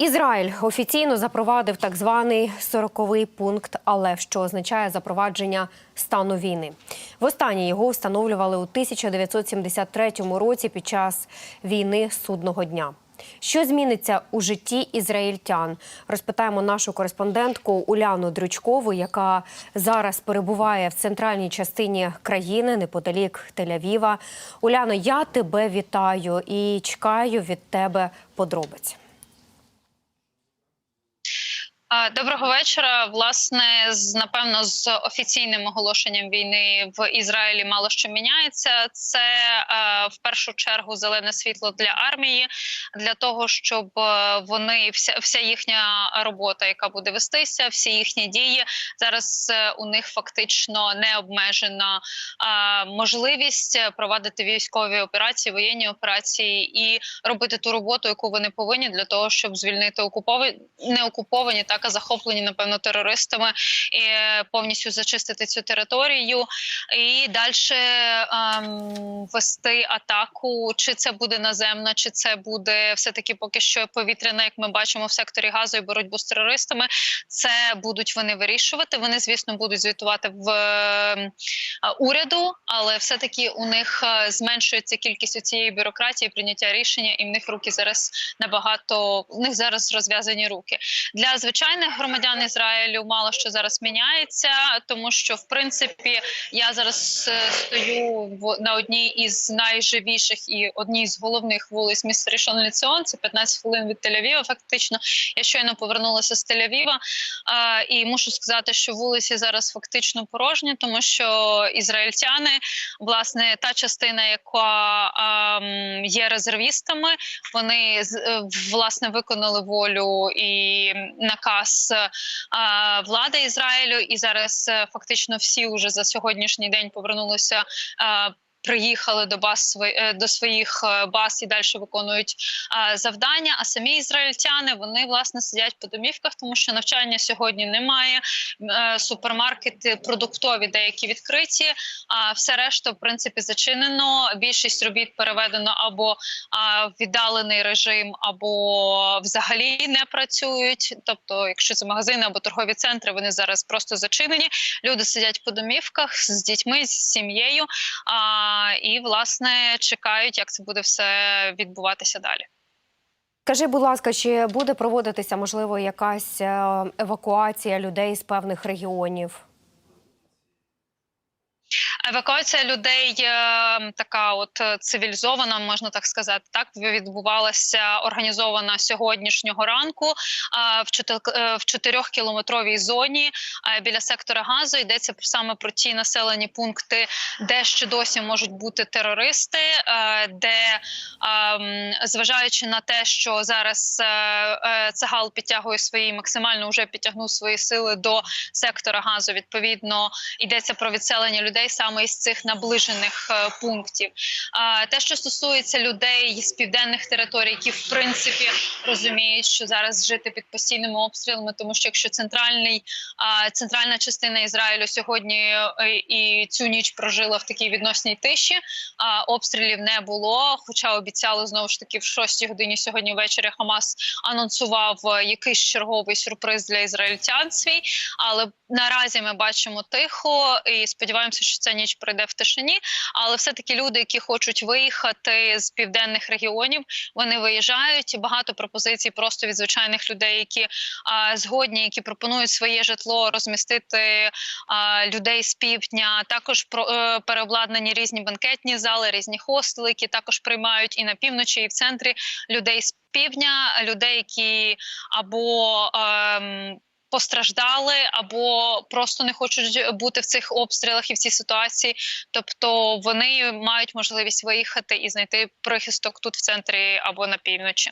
Ізраїль офіційно запровадив так званий сороковий пункт АЛЕВ, що означає запровадження стану війни. Востаннє його встановлювали у 1973 році під час війни судного дня. Що зміниться у житті ізраїльтян? Розпитаємо нашу кореспондентку Уляну Дрючкову, яка зараз перебуває в центральній частині країни неподалік Тель-Авіва. Уляно, я тебе вітаю і чекаю від тебе подробиць. Доброго вечора. Власне, з напевно, з офіційним оголошенням війни в Ізраїлі мало що міняється. Це е, в першу чергу зелене світло для армії, для того, щоб е, вони вся вся їхня робота, яка буде вестися, всі їхні дії зараз е, у них фактично не обмежена можливість провадити військові операції, воєнні операції і робити ту роботу, яку вони повинні для того, щоб звільнити окуповані не окуповані так захоплені, напевно, терористами і повністю зачистити цю територію і далі ем, вести атаку. Чи це буде наземна, чи це буде все таки поки що повітряна, як ми бачимо в секторі газу і боротьбу з терористами. Це будуть вони вирішувати. Вони, звісно, будуть звітувати в е, уряду, але все таки у них е, зменшується кількість цієї бюрократії, прийняття рішення, і в них руки зараз набагато у них зараз розв'язані руки для звичайних громадян Ізраїлю. Мало що зараз міняється, тому що в принципі я зараз е, стою на одній із найживіших і одній з головних вулиць міста Рішон Ліціон. Це 15 хвилин від Тель-Авіва. Фактично, я щойно повернулася з Тель-Авіва, е, і мушу сказати, що вулиці зараз фактично порожні, тому що ізраїльтяни, власне, та частина, яка е, є резервістами, вони е, власне виконали волю і наказ е, влади Ізраїлю, і зараз е, фактично всі вже за сьогоднішній день повернулися. Е, Приїхали до баз до своїх е, баз і далі виконують завдання. А самі ізраїльтяни вони власне сидять по домівках, тому що навчання сьогодні немає. Е, Супермаркети продуктові деякі відкриті. А все решта, в принципі, зачинено. Більшість робіт переведено або в віддалений режим, або взагалі не працюють. Тобто, якщо це магазини або торгові центри, вони зараз просто зачинені. Люди сидять по домівках з дітьми, з сім'єю. І власне чекають, як це буде все відбуватися далі. Скажи, будь ласка, чи буде проводитися можливо якась е, евакуація людей з певних регіонів? Евакуація людей е, така, от е, цивілізована, можна так сказати, так відбувалася організована сьогоднішнього ранку. В чотир- е, в чотирьохкілометровій зоні біля сектора газу йдеться саме про ті населені пункти, де ще досі можуть бути терористи, де зважаючи на те, що зараз Цагал підтягує свої максимально вже підтягнув свої сили до сектора газу. Відповідно, йдеться про відселення людей саме із цих наближених е, пунктів. Те, що стосується людей з південних територій, які в принципі розуміють, що зараз жити під постійними обстрілами, тому що якщо центральний центральна частина Ізраїлю сьогодні е, і цю ніч прожила в такій відносній тиші, обстрілів не було. Хоча обіцяли знову ж таки в 6 годині сьогодні ввечері Хамас анонсував е, якийсь черговий сюрприз для ізраїльтян свій. Але наразі ми бачимо тихо і сподіваємося, що ця ніч пройде в тишині. Але все таки люди, які хочуть виїхати з південних регіонів, вони виїжджають. Багато пропозицій просто від звичайних людей, які а, згодні, які пропонують своє житло розмістити а, людей з півдня. Також про е, переобладнані різні банкетні зали, різні хостели, які також приймають і на півночі, і в центрі людей з півдня, людей, які або ем, Постраждали або просто не хочуть бути в цих обстрілах і в цій ситуації, тобто вони мають можливість виїхати і знайти прихисток тут в центрі або на півночі.